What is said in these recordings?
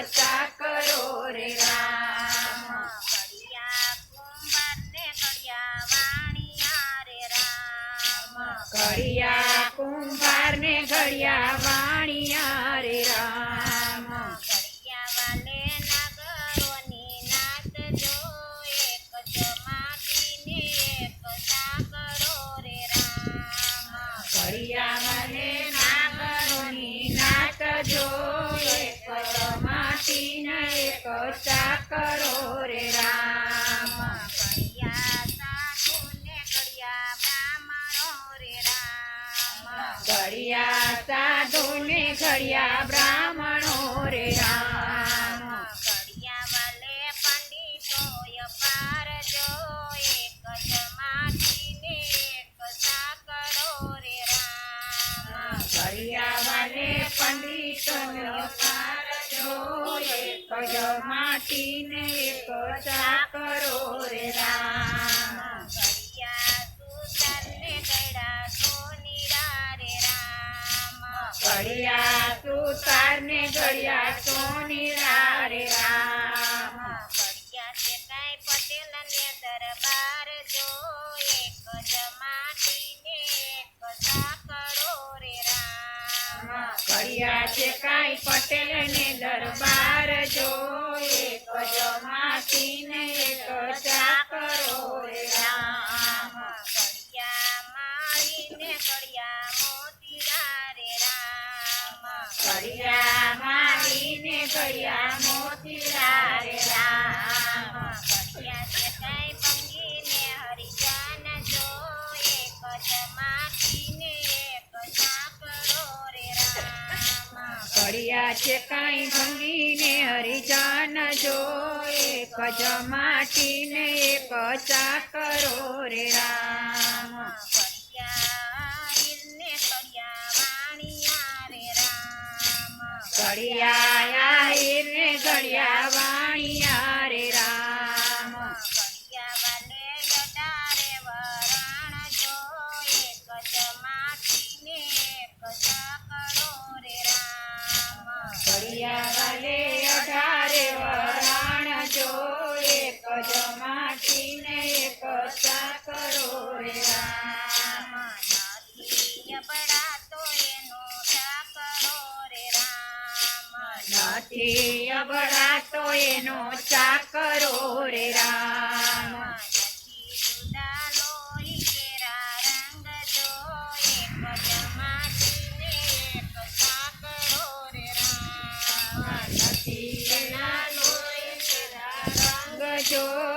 એક કરો રે રામ. કડિયા કુંભાર ને કડિયા વાણિયા રે રામ. ઘડિયા કુંભાર ને ઘડિયા વાણિયા રે રામ. કડિયા વાલે નાગરોની નાત જો એક જમાતી ને એક સાકરો રે રામ. ઘડિયા વાલે માટી ને એક સાકરો રે રામ. કડિયા સાધુ ને કડિયા બ્રાહ્મણો રે રામ ઘડિયા સાધુ ને ઘડિયા બ્રાહ્મણો રે રામ. એક જ માટી ને એક સાકરો રે રામ ઘડિયા સુતાર ને ઘડિયા સોની રે રામ. ઘડિયા છે કાંઈ પટેલ ને દરબાર જો એક જ માટીને એક કરો રે રામ. ઘડિયા છે કાંઈ પટેલ ને દરબાર રામ કડિયા છે કાંઈ ભંગીને, હરિજન જો એક જ માટીને એક સાંકળો રે રામ પડ્યા છે કાંઈ ભંગીને હરિજન જો એક જ માટીને એક ચાકરો રે રામ. કડિયા નથી. અબડાતો એનો ચાકરો રે રામ. નથી.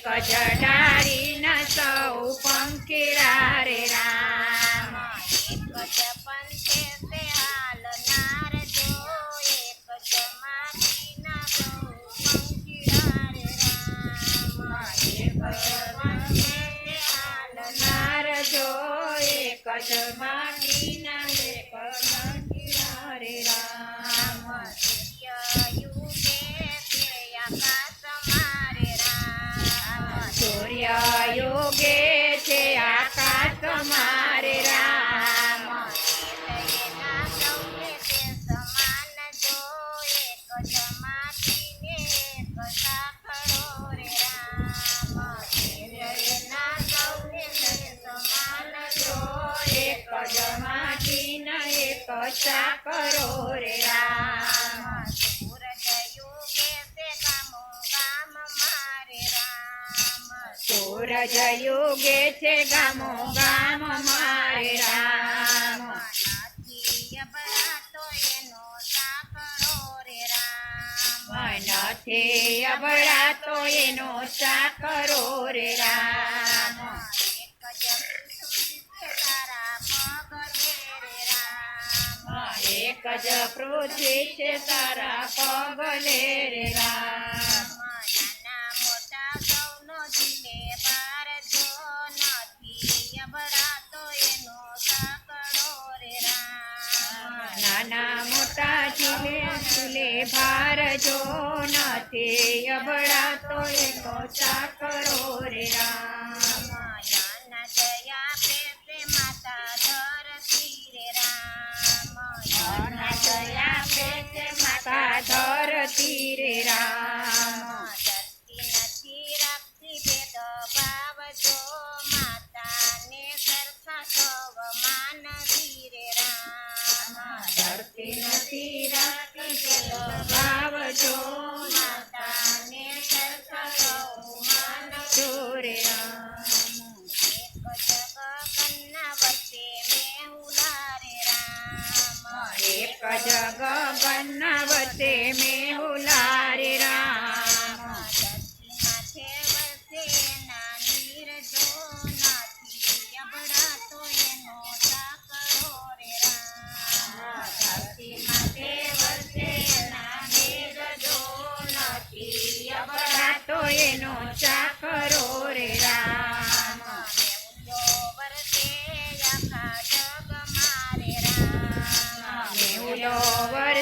ડાળીના સૌ પંખીરા રે રામ. ચાકરો રે રામ. સૂરજ યુગે તે ગામો ગામ મારે રામ સૂરજ યુગે છે ગામો ગામ, મારે રામ. નથી અબળા તો એનો ચાકરો રે રામ. રામ એક જ પૃથ્વી છે તારા પગલે રે રામ. નાના મોટા સૌનો બાર જો નથી અબળાતો એનો સાકડો રે રામ. નાના મોટા જીલે ભાર જો નથી અબળા તો એનો ચાકરો રે રામ. દયા પેતે માતા દયા પેટે માતા ધરતી રે રામ. ધરતી નથી રાખતી ભેદ ભાવ જો માતાને સરખા સવ માનવી રે રામ. ધરતી નથી રાખતી પેલો ભાવ જો એક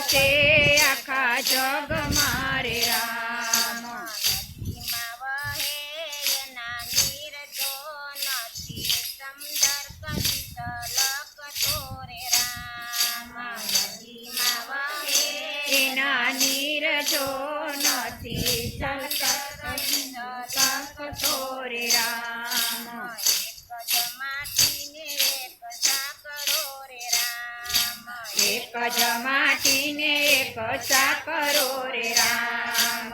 વર્ષે આખા જગ મારે એક જ માટીને એક ચાકરો રે રામ.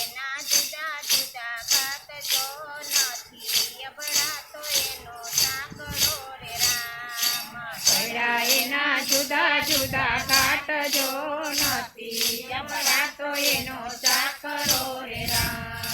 એના જુદા જુદા ઘાત જો નથી અબળાતો એનો સાંકળો રે રામ. એના જુદા જુદા કાટ જો નથી અબળા તો એનો ચાકરો રે રામ.